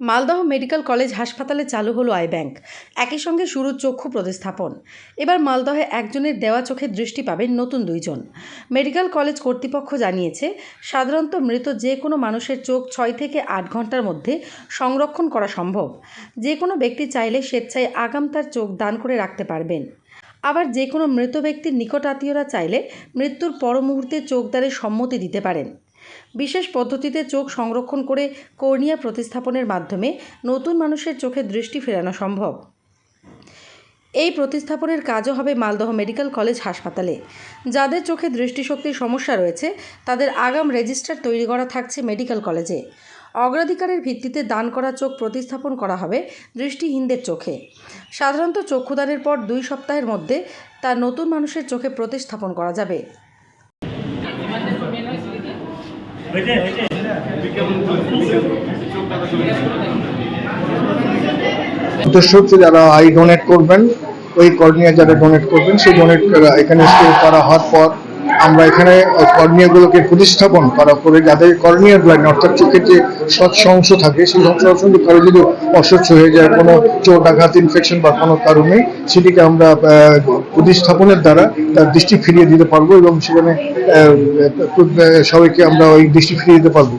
Malda medical college হাসপাতালে চালু হলো আই ব্যাংক। একই সঙ্গে শুরু চক্ষু প্রতিস্থাপন। এবার মালদহে একজনের দেওয়া চোখে দৃষ্টি পাবেন নতুন দুইজন। মেডিকেল কলেজ কর্তৃপক্ষ জানিয়েছে, সাধারণত মৃত যে কোনো মানুষের চোখ ছয় থেকে আট ঘণ্টার মধ্যে সংরক্ষণ করা সম্ভব। যে কোনো ব্যক্তি চাইলে স্বেচ্ছায় আগাম তার চোখ দান করে রাখতে পারবেন। আবার যে কোনো মৃত ব্যক্তির নিকটাত্মীয়রা চাইলে মৃত্যুর পর মুহূর্তে চোখদানের সম্মতি দিতে পারেন। বিশেষ পদ্ধতিতে চোখ সংরক্ষণ করে কর্নিয়া প্রতিস্থাপনের মাধ্যমে নতুন মানুষের চোখে দৃষ্টি ফেরানো সম্ভব। এই প্রতিস্থাপনের কাজও হবে মালদহ মেডিকেল কলেজ হাসপাতালে। যাদের চোখে দৃষ্টিশক্তির সমস্যা রয়েছে, তাদের আগাম রেজিস্টার তৈরি করা থাকছে মেডিকেল কলেজে। অগ্রাধিকারের ভিত্তিতে দান করা চোখ প্রতিস্থাপন করা হবে দৃষ্টিহীনদের চোখে। সাধারণত চক্ষুদানের পর দুই সপ্তাহের মধ্যে তা নতুন মানুষের চোখে প্রতিস্থাপন করা যাবে। হচ্ছে যারা আই ডোনেট করবেন, ওই যারা ডোনেট করবেন, সেই ডোনেট এখানে স্টোর করা হওয়ার পর আমরা এখানে কর্নিয়াগুলোকে প্রতিস্থাপন করা করে যাদের কর্নিয়ার ব্লাইন্ড অর্থাৎ চোখের যে স্বচ্ছ অংশ থাকে, সেই স্বচ্ছ অংশ কারও যদি অস্বচ্ছ হয়ে যায়, কোনো চোট আঘাত ইনফেকশন বা কোনো কারণে সেটিকে আমরা প্রতিস্থাপনের দ্বারা তার দৃষ্টি ফিরিয়ে দিতে পারব এবং সেখানে সবাইকে আমরা ওই দৃষ্টি ফিরিয়ে দিতে পারব।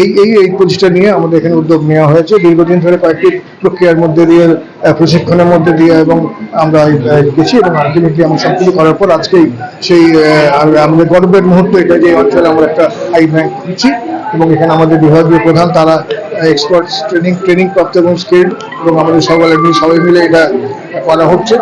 এই এই এই প্রচেষ্টা নিয়ে আমাদের এখানে উদ্যোগ নেওয়া হয়েছে। দীর্ঘদিন ধরে কয়েকটি প্রক্রিয়ার মধ্যে দিয়ে প্রশিক্ষণের মধ্যে দিয়ে এবং আমরা গেছি এবং আলটিমেটলি আমরা সবকিছু করার পর আজকেই সেই আমাদের গর্বের মুহূর্ত এটা যে অঞ্চলে আমরা একটা আই ব্যাংক খুলছি এবং এখানে আমাদের বিভাগীয় প্রধান, তারা এক্সপার্ট ট্রেনিং ট্রেনিং প্রাপ্ত এবং স্কিল্ড এবং আমাদের সবাই সবাই মিলে এটা করা হচ্ছে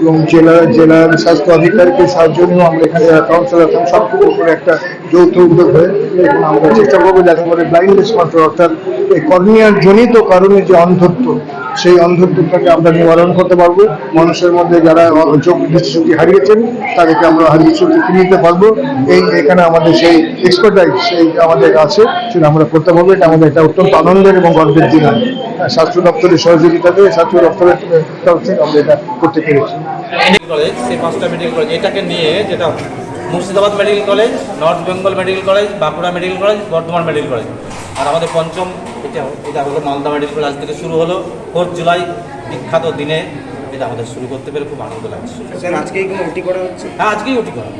এবং জেলা জেলার স্বাস্থ্য আধিকারিকের সাহায্য আমরা এখানে কাউন্সিলর সব কিছু করে একটা যৌথ উদ্যোগ হয়ে এবং আমরা চেষ্টা করব যাতে করে ব্লাইন্ডনেস কন্ট্রোল অর্থাৎ এই কর্নিয়ার জনিত কারণে যে অন্ধত্ব, সেই অন্ধত্বটাকে আমরা নিবারণ করতে পারব। মানুষের মধ্যে যারা চোখ দৃষ্টিশক্তি হারিয়েছেন, তাদেরকে আমরা দৃষ্টিশক্তি ফিরিয়ে দিতে পারব। এই এখানে আমাদের সেই এক্সপার্টাইজ সেই আমাদের আছে, সেটা আমরা করতে পারব। এটা আমাদের একটা অত্যন্ত আনন্দের এবং গর্বের দিন স্বাস্থ্য দপ্তরের সহযোগিতাতে স্বাস্থ্য দপ্তরের তরফ থেকে আমরা এটা করতে পেরেছি। কলেজ সেই পাঁচটা মেডিকেল কলেজ এটাকে নিয়ে যেটা Murshidabad medical college North Bengal medical college Bankura medical college Bardhaman medical college আর আমাদের পঞ্চম এটা এটা হলো মালদা মেডিকেল কলেজ থেকে শুরু হলো। ফোর্থ জুলাই বিখ্যাত দিনে এটা আমাদের শুরু করতে পেরে খুব আনন্দ লাগছে। স্যার আজকেই কোনো ওটি করা হচ্ছে? হ্যাঁ আজকেই ওটি করা।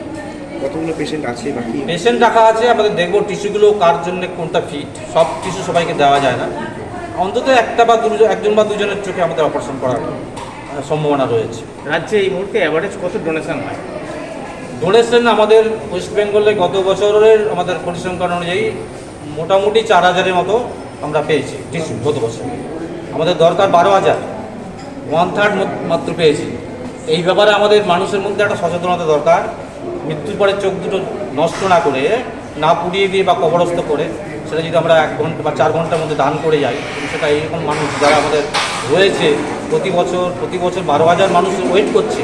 কতগুলো পেশেন্ট আছে বাকি পেশেন্ট রাখা আছে আমাদের দেখব টিস্যুগুলো কার জন্য কোনটা ফিট সব টিস্যু সবাইকে দেওয়া যায় না। অন্তত একটা বা দুজন একজন বা দুজনের চোখে আমাদের অপারেশন করার সম্ভাবনা রয়েছে। রাজ্যে এই মুহূর্তে অ্যাভারেজ কত ডোনেশন হয়? ডোনেশন আমাদের ওয়েস্ট বেঙ্গলে গত বছরের আমাদের পরিসংখ্যান অনুযায়ী মোটামুটি চার হাজারের মতো আমরা পেয়েছি টিস্যু গত বছর। আমাদের দরকার বারো হাজার। ওয়ান থার্ড মাত্র পেয়েছি। এই ব্যাপারে আমাদের মানুষের মধ্যে একটা সচেতনতা দরকার। মৃত্যুর পরে চোখ দুটো নষ্ট না করে না পুড়িয়ে দিয়ে বা কবরস্থ করে সেটা যদি আমরা এক ঘণ্টা বা চার ঘণ্টার মধ্যে দান করে যাই সেটা এইরকম মানুষ যারা আমাদের রয়েছে প্রতি বছর প্রতি বছর বারো হাজার মানুষ ওয়েট করছে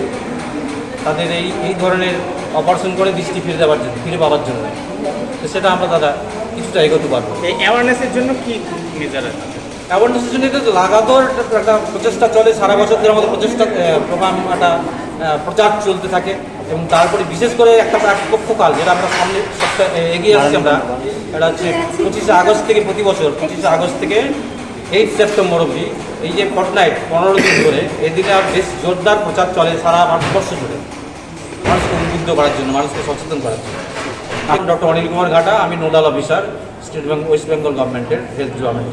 তাদের এই এই ধরনের অপারেশন করে দৃষ্টি ফিরে দেওয়ার জন্য ফিরে পাওয়ার জন্য। তো সেটা আমরা দাদা কিছুটা এগোতে পারব। এই অ্যাওয়ারনেসের জন্য কী মেজার আছে? অ্যাওয়ারনেসের জন্য এটা তো লাগাতার একটা- প্রচেষ্টা চলে সারা বছর ধরে আমাদের প্রচেষ্টা প্রোগ্রাম একটা প্রচার চলতে থাকে এবং তারপরে বিশেষ করে একটা পক্ষকাল যেটা আমরা সামনে সপ্তাহে এগিয়ে আসছি আমরা। এটা হচ্ছে পঁচিশে আগস্ট থেকে প্রতি বছর, পঁচিশে আগস্ট থেকে এইট সেপ্টেম্বর অবধি। এই যে ফর্টনাইট পনেরো দিন ধরে এই দিনে আর বেশ জোরদার প্রচার চলে সারা ভারতবর্ষ জুড়ে। মানুষকে উদ্বুদ্ধ করার জন্য, মানুষকে সচেতন করার জন্য। আমি ডক্টর অনিল কুমার ঘাটা, আমি nodal officer, state Bengal West Bengal গভর্নমেন্টের হেলথ ডিপার্টমেন্ট